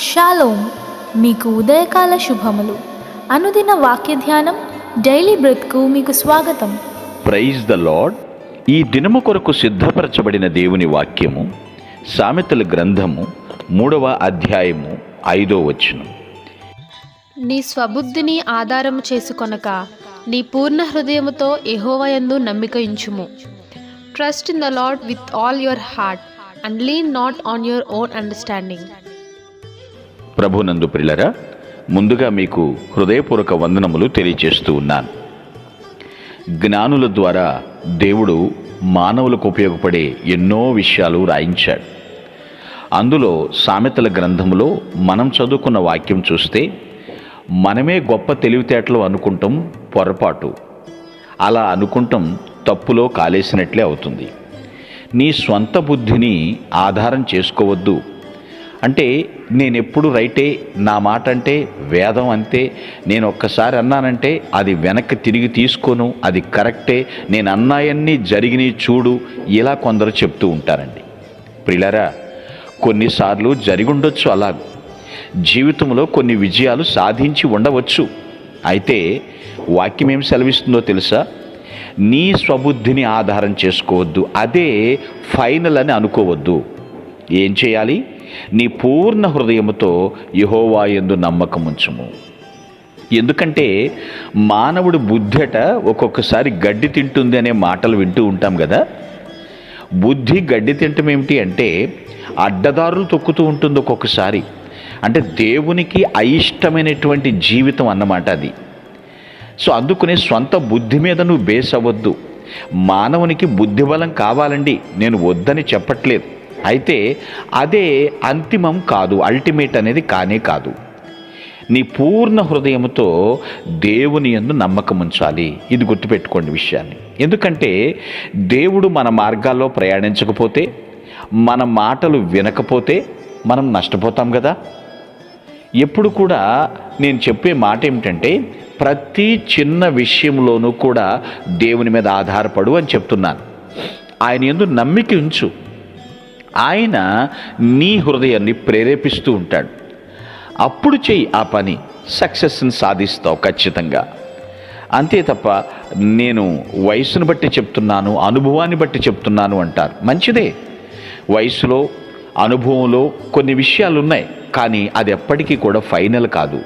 Shalom మీకు ఉదయకాల శుభములు. అనుదిన వాక్య ధ్యానం డైలీ బ్రెత్కు మీకు స్వాగతం. Praise the lord. ఈ దినము కొరకు సిద్ధపరచబడిన దేవుని వాక్యము సామెతల గ్రంథము మూడవ అధ్యాయము ఐదో వచనం. నీ స్వబుద్ధిని ఆధారము చేసుకొనక నీ పూర్ణ హృదయముతో యెహోవాయందు నమ్మిక ఉంచుము. Trust in the lord with all your heart and lean not on your own understanding ప్రభునందు ప్రిలరా ముందుగా మీకు హృదయపూర్వక వందనములు తెలియచేస్తూ ఉన్నాను. జ్ఞానుల ద్వారా దేవుడు మానవులకు ఉపయోగపడే ఎన్నో విషయాలు రాయించాడు. అందులో సామెతల గ్రంథములో మనం చదువుకున్న వాక్యం చూస్తే మనమే గొప్ప తెలివితేటలు అనుకుంటాం పొరపాటు. అలా అనుకుంటాం తప్పులో కాలేసినట్లే అవుతుంది. నీ స్వంత బుద్ధిని ఆధారం చేసుకోవద్దు. అంటే నేను ఎప్పుడు రైటే నా మాట అంటే వేదం అంతే. నేను ఒక్కసారి అన్నానంటే అది వెనక్కి తిరిగి తీసుకోను అది కరెక్టే. నేను అన్నాయన్నీ జరిగినాయి చూడు ఇలా కొందరు చెప్తూ ఉంటారండి. ప్రిలరా కొన్నిసార్లు జరిగుండొచ్చు అలా జీవితంలో కొన్ని విజయాలు సాధించి ఉండవచ్చు. అయితే వాక్యం ఏం సెలవిస్తుందో తెలుసా? నీ స్వబుద్ధిని ఆధారం చేసుకోవద్దు. అదే ఫైనల్ అని అనుకోవద్దు. ఏం చేయాలి? నీ పూర్ణ హృదయముతో యహోవా ఎందు నమ్మకం ఎందుకంటే మానవుడు బుద్ధట ఒక్కొక్కసారి గడ్డి తింటుంది అనే మాటలు వింటూ ఉంటాం కదా బుద్ధి గడ్డి తింటం ఏమిటి అంటే అడ్డదారులు తొక్కుతూ ఉంటుంది ఒక్కొక్కసారి. అంటే దేవునికి అయిష్టమైనటువంటి జీవితం అన్నమాట అది. సో అందుకునే సొంత బుద్ధి మీద నువ్వు బేస్ అవ్వద్దు. మానవునికి బుద్ధిబలం కావాలండి. నేను వద్దని చెప్పట్లేదు. అయితే అదే అంతిమం కాదు అల్టిమేట్ అనేది కానే కాదు. నీ పూర్ణ హృదయంతో దేవుని యందు నమ్మకం ఉంచాలి. ఇది గుర్తుపెట్టుకోండి విషయాన్ని. ఎందుకంటే దేవుడు మన మార్గాల్లో ప్రయాణించకపోతే మన మాటలు వినకపోతే మనం నష్టపోతాం కదా. ఎప్పుడు కూడా నేను చెప్పే మాట ఏమిటంటే ప్రతి చిన్న విషయంలోనూ కూడా దేవుని మీద ఆధారపడు అని చెప్తున్నాను. ఆయన ఎందు నమ్మిక ఉంచు. ఆయన నీ హృదయాన్ని ప్రేరేపిస్తూ ఉంటాడు. అప్పుడు చెయ్యి ఆ పని సక్సెస్ని సాధిస్తావు ఖచ్చితంగా. అంతే తప్ప నేను వయసును బట్టి చెప్తున్నాను అనుభవాన్ని బట్టి చెప్తున్నాను అంటారు. మంచిదే. వయసులో అనుభవంలో కొన్ని విషయాలు ఉన్నాయి కానీ అది ఎప్పటికీ కూడా ఫైనల్ కాదు.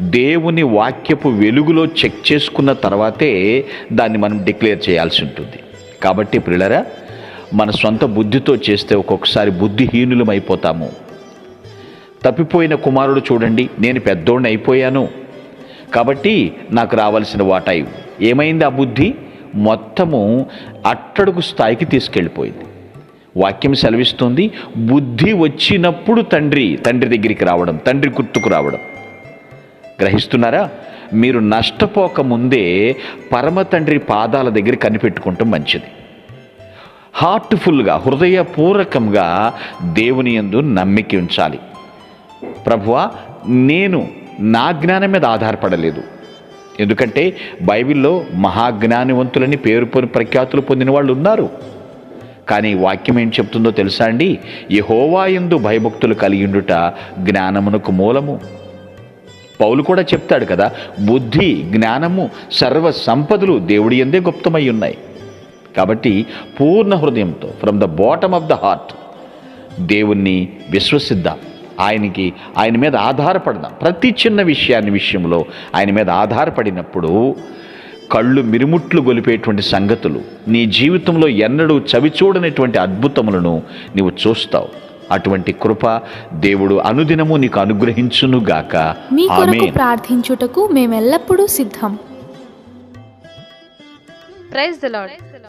దేవుని వాక్యపు వెలుగులో చెక్ చేసుకున్న తర్వాతే దాన్ని మనం డిక్లేర్ చేయాల్సి ఉంటుంది. కాబట్టి ప్రిలరా మన సొంత బుద్ధితో చేస్తే ఒక్కొక్కసారి బుద్ధిహీనులం అయిపోతాము తప్పిపోయిన కుమారుడు చూడండి నేను పెద్దోడిని అయిపోయాను. కాబట్టి నాకు రావాల్సిన వాటాయి ఏమైంది ఆ బుద్ధి? మొత్తము అట్టడుగు స్థాయికి తీసుకెళ్ళిపోయింది. వాక్యం సెలవిస్తుంది బుద్ధి వచ్చినప్పుడు తండ్రి తండ్రి దగ్గరికి రావడం తండ్రి గుర్తుకు రావడం. గ్రహిస్తున్నారా? మీరు నష్టపోక ముందే పరమ తండ్రి పాదాల దగ్గర కనిపెట్టుకుంటాం మంచిది. హార్ట్ఫుల్గా హృదయపూర్వకంగా దేవుని యందు నమ్మిక ఉంచాలి. ప్రభువా నేను నా జ్ఞానం మీద ఆధారపడలేదు. ఎందుకంటే బైబిల్లో మహాజ్ఞానవంతులని పేరు పొంది ప్రఖ్యాతులు పొందిన వాళ్ళు ఉన్నారు. కానీ వాక్యం ఏం చెప్తుందో తెలుసా అండి? యహోవా యందు భయభక్తులు కలిగిండుట జ్ఞానమునకు మూలము. పౌలు కూడా చెప్తాడు కదా బుద్ధి జ్ఞానము సర్వ సంపదలు దేవుడి ఎందే గుప్తమై ఉన్నాయి. కాబట్టి పూర్ణ హృదయంతో from the bottom of the heart దేవుణ్ణి విశ్వసిద్దాం. ఆయనకి ఆయన మీద ఆధారపడదాం. ప్రతి చిన్న విషయాన్ని విషయంలో ఆయన మీద ఆధారపడినప్పుడు కళ్ళు మిరుముట్లు గొలిపేటువంటి సంగతులు నీ జీవితంలో ఎన్నడూ చవిచూడనటువంటి అద్భుతములను నీవు చూస్తావు. అటువంటి కృప దేవుడు అనుదినము నీకు అనుగ్రహించునుగాక మీ కొరకు ఆమేన్. ప్రార్థించుటకు మేమెల్లప్పుడూ సిద్ధం. Praise the lord